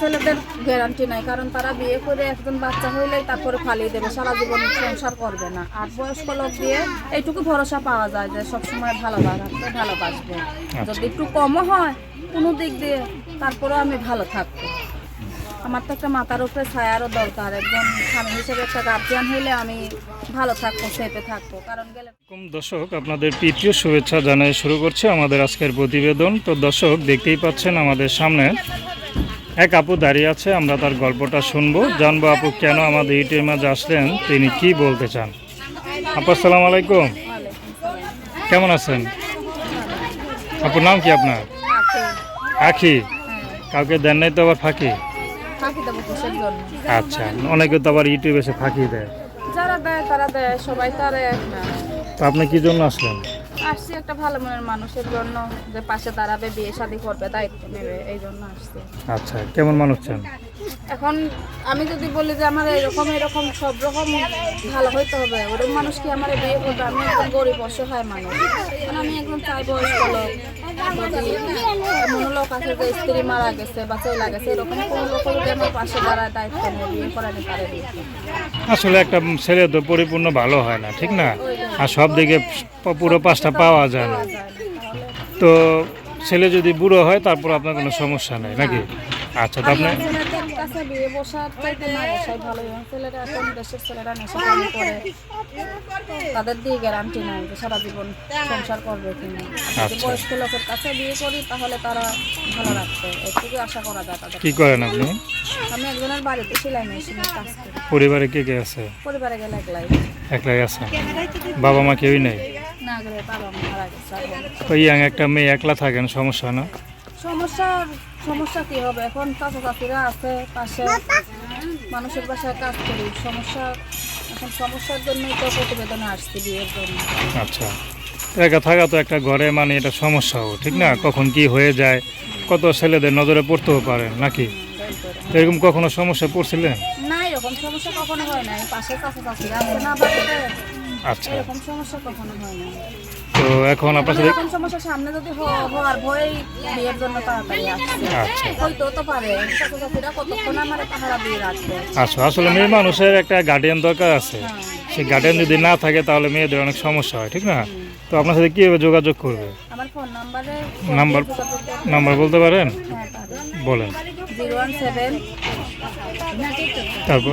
ছেলেদের গ্যারান্টি নাই কারণ তারা বিয়ে করে একজন বাচ্চা হইলেই তারপরে ফালিয়ে দেবে সারা জীবন সংসার করবে না। আর বয়স্ক লোক দিয়ে এইটুকু ভরসা পাওয়া যায় যে সবসময় ভালো রাখবে ভালোবাসবে। যদি একটু কমও হয় কোনো দিক দিয়ে তারপরেও আমি ভালো থাকব। আমার তো একটা মাথার উপরে ছায়ারও দরকার একজন স্বামী হিসেবে একটা গার্জিয়ান হইলে আমি ভালো থাকব সেপে থাকব। কারণ গেলে দর্শক আপনাদের প্রীতীয় শুভেচ্ছা জানাই শুরু করছে আমাদের আজকের প্রতিবেদন। তো দর্শক দেখতেই পাচ্ছেন আমাদের সামনে এক আপু দাঁড়িয়ে আছে আমরা তার গল্পটা শুনব। জানব আপু কেন আমাদের ইউটিউবের মাঝে আসলেন তিনি কি বলতে চান? আপু আসসালামু আলাইকুম। কেমন আছেন? আপুর নাম কি আপনার? আখি। কাউকে দেন নাই তো আবার ফাঁকি? আচ্ছা অনেকে তো আবার ইউটিউবে এসে ফাঁকি দেয়। যারা দেয় তারা দেয় সবাই তো এক না। তো আপনি কি জন্য আসলেন? আসছি একটা ভালো মনের মানুষের জন্য যে পাশে দাঁড়াবে বিয়ে শাদি করবে দায়িত্ব নেবে এই জন্য আসছি। আচ্ছা কেমন মানুষ চান? এখন আমি যদি বলি যে আমার এরকম এরকম সব রকম ভালো হইতে হবে ওরকম মানুষ কি আমার বিয়ে করবে? আমি একজন গরিব অসহায় মানুষ। এখন আমি একজন চাই বয়স্ক লোক। যদি এমন লোক আছে যে স্ত্রী মারা গেছে বা চলে গেছে এরকম কোনো লোক যদি আমার পাশে দাঁড়ায় দায়িত্ব নেবে বিয়ে করাতে পারে আসলে একটা ছেলে তো পরিপূর্ণ ভালো হয় না ঠিক না? আর সব দিকে পুরো পাঁচটা পাওয়া যায় না। তো ছেলে যদি বুড়ো হয় তারপর আপনার কোনো সমস্যা নেই নাকি? আচ্ছা তো আপনি ছেলেদের কাছে বিয়ে বসার চাইতে না বসাই ভালো এবং ছেলেরা ছেলেরা নেশা করে তাদের দিয়ে গ্যারান্টি নাই যে সারা জীবন সংসার করবে কিনা আচ্ছা। বয়স্ক লোকের কাছে বিয়ে করি তাহলে তারা ভালো রাখবে। আশা করা যায় তাদের। কি করেন আপনি? আমি একজনের বাড়িতে সেলাই মেশিনের কাজ করি। পরিবারে কে কে আছে? পরিবারে গেলে একলাই। একলাই আছে? বাবা মা কেউই নেই? না ইয়াং একটা মেয়ে একলা থাকেন সমস্যা না? সমস্যা সমস্যা কি হবে? এখন চাচা চাচিরা আছে পাশে। মানুষের বাসায় কাজ করি সমস্যা এখন সমস্যার জন্যই তো প্রতিবেদনে আসছি বিয়ের জন্য। আচ্ছা। একা থাকা তো একটা ঘরে মানে এটা সমস্যাও ঠিক না? কখন কি হয়ে যায়? কত ছেলেদের নজরে পড়তেও পারে নাকি? এরকম কখনো সমস্যা পড়ছিলেন? না এরকম সমস্যা কখনো হয় নাই। পাশে আছে না বাড়িতে। আচ্ছা। এরকম সমস্যা কখনো হয় না। তো এখন আপনার সাথে এরকম সমস্যা সামনে যদি হওয়ার ভয়েই বিয়ের জন্য তাড়াতাড়ি আসছে। আচ্ছা। হয়তো তো পারে। চাচা কতক্ষণ আমার পাহারা দিয়ে রাখবে? আচ্ছা আসলে মেয়ে মানুষের একটা গার্ডিয়ান দরকার আছে। সেই গার্ডিয়ান যদি না থাকে তাহলে মেয়েদের অনেক সমস্যা হয় ঠিক না? তো আপনার সাথে কীভাবে যোগাযোগ করবে? আমার ফোন নাম্বারে নাম্বার নাম্বার বলতে পারেন? হ্যাঁ বলেন। জিরো ওয়ান সেভেন তারপর?